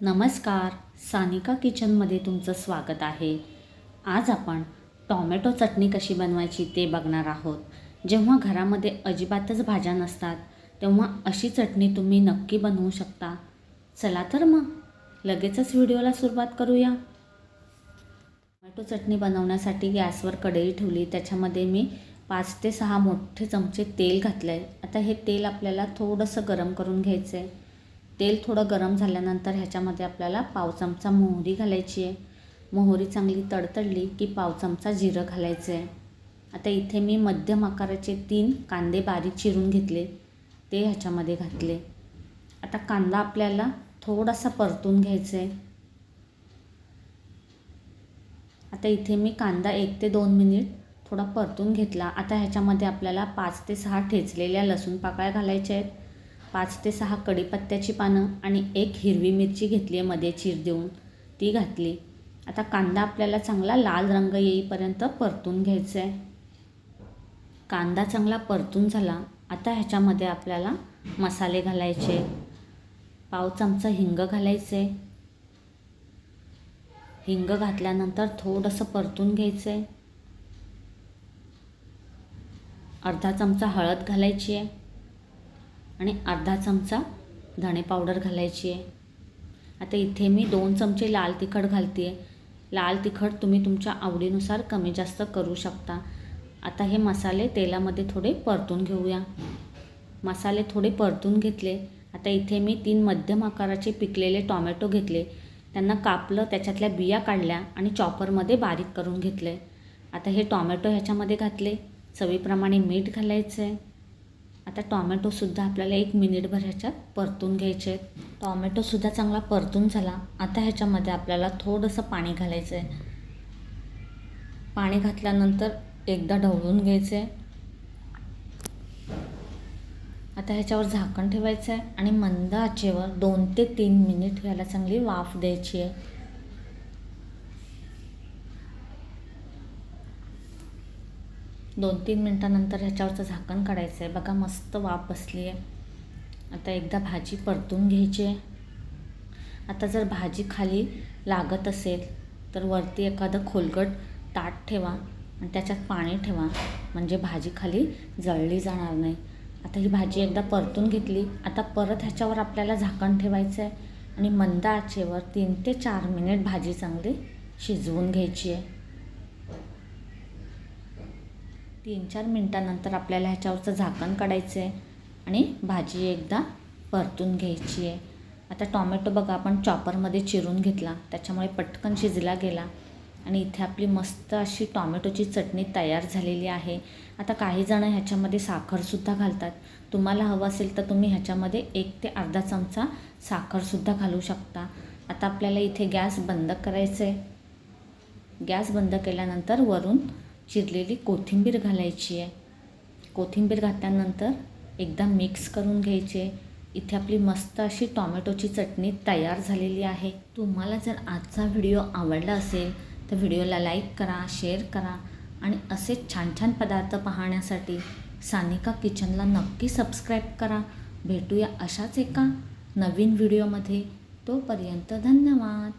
नमस्कार सानिका किचनमध्ये तुमचं स्वागत आहे. आज आपण टॉमॅटो चटणी कशी बनवायची ते बघणार आहोत. जेव्हा घरामध्ये अजिबातच भाज्या नसतात तेव्हा अशी चटणी तुम्ही नक्की बनवू शकता. चला तर मग लगेचच व्हिडिओला सुरुवात करूया. टोमॅटो चटणी बनवण्यासाठी गॅसवर कढई ठेवली त्याच्यामध्ये मी पाच ते सहा मोठे चमचे तेल घातलं आहे आता हे तेल आपल्याला थोडंसं गरम करून घ्यायचं आहे तेल थोडं गरम झाल्यानंतर ह्याच्यामध्ये आपल्याला पाव चमचा मोहरी घालायची आहे. मोहरी चांगली तडतडली की पाव चमचा जिरं घालायचं आहे. आता इथे मी मध्यम आकाराचे तीन कांदे बारीक चिरून घेतले. ते ह्याच्यामध्ये घातले. आता कांदा आपल्याला थोडासा परतून घ्यायचा आहे आता इथे मी कांदा एक ते दोन मिनिट थोडा परतून घेतला. आता ह्याच्यामध्ये आपल्याला पाच ते सहा ठेचलेल्या लसूण पाकळ्या घालायच्या आहेत. पाच ते सहा कढीपत्त्याची पानं आणि एक हिरवी मिरची घेतली आहे मध्ये चीर देऊन. ती घातली. आता कांदा आपल्याला चांगला लाल रंग येईपर्यंत परतून घ्यायचा आहे कांदा चांगला परतून झाला. आता ह्याच्यामध्ये आपल्याला मसाले घालायचे. पाव चमचा हिंग घालायचे. हिंग घातल्यानंतर थोडंसं परतून घ्यायचं आहे अर्धा चमचा हळद घालायची आहे. आणि अर्धा चमचा धणे पावडर घालायची आहे. आता इथे मी दोन चमचे लाल तिखट घालते आहे लाल तिखट तुम्ही तुमच्या आवडीनुसार कमी जास्त करू शकता. आता हे मसाले तेलामध्ये थोडे परतून घेऊया. मसाले थोडे परतून घेतले. आता इथे मी तीन मध्यम आकाराचे पिकलेले टॉमॅटो घेतले. त्यांना कापलं त्याच्यातल्या बिया काढल्या आणि चॉपरमध्ये बारीक करून घेतले. आता हे टॉमॅटो ह्याच्यामध्ये घातले. चवीप्रमाणे मीठ घालायचं आहे आता टॉमॅटोसुद्धा आपल्याला एक मिनिटभर ह्याच्यात परतून घ्यायचे आहेत. टॉमॅटोसुद्धा चांगला परतून झाला. आता ह्याच्यामध्ये आपल्याला थोडंसं पाणी घालायचं आहे पाणी घातल्यानंतर एकदा ढवळून घ्यायचं आहे आता ह्याच्यावर झाकण ठेवायचं आहे आणि मंद आचेवर दोन ते तीन मिनिट ह्याला चांगली वाफ द्यायची आहे. दोन तीन मिनटानंतर ह्याच्यावरचं झाकण काढायचं आहे. बघा मस्त वाफ बसली आहे. आता एकदा भाजी परतून घ्यायची आहे. आता जर भाजी खाली लागत असेल तर वरती एखादं खोलगट ताट ठेवा आणि त्याच्यात पाणी ठेवा. म्हणजे भाजी खाली जळली जाणार नाही. आता ही भाजी एकदा परतून घेतली आता परत ह्याच्यावर आपल्याला झाकण ठेवायचं आहे. आणि मंद आचेवर तीन ते चार मिनिट भाजी चांगली शिजवून घ्यायची आहे. तीन चार मिनटानंतर आपल्याला ह्याच्यावरचं झाकण काढायचं आहे आणि भाजी एकदा परतून घ्यायची आहे. आता टॉमॅटो बघा आपण चॉपरमध्ये चिरून घेतला. त्याच्यामुळे पटकन शिजला गेला. आणि इथे आपली मस्त अशी टॉमॅटोची चटणी तयार झालेली आहे. आता काही जणं ह्याच्यामध्ये साखरसुद्धा घालतात. तुम्हाला हवं असेल तर तुम्ही ह्याच्यामध्ये एक ते अर्धा चमचा साखरसुद्धा घालू शकता. आता आपल्याला इथे गॅस बंद करायचं आहे गॅस बंद केल्यानंतर वरून चिरलेली कोथिंबीर घालायची आहे. कोथिंबीर घातल्यानंतर एकदा मिक्स करून घ्यायचे इथे आपली मस्त अशी टॉमॅटोची चटणी तयार झालेली आहे. तुम्हाला जर आजचा व्हिडिओ आवडला असेल तर व्हिडिओला लाईक करा शेअर करा आणि असे छान छान पदार्थ पाहण्यासाठी सानिका किचनला नक्की सबस्क्राईब करा. भेटूया अशाच एका नवीन व्हिडिओमध्ये. तोपर्यंत धन्यवाद.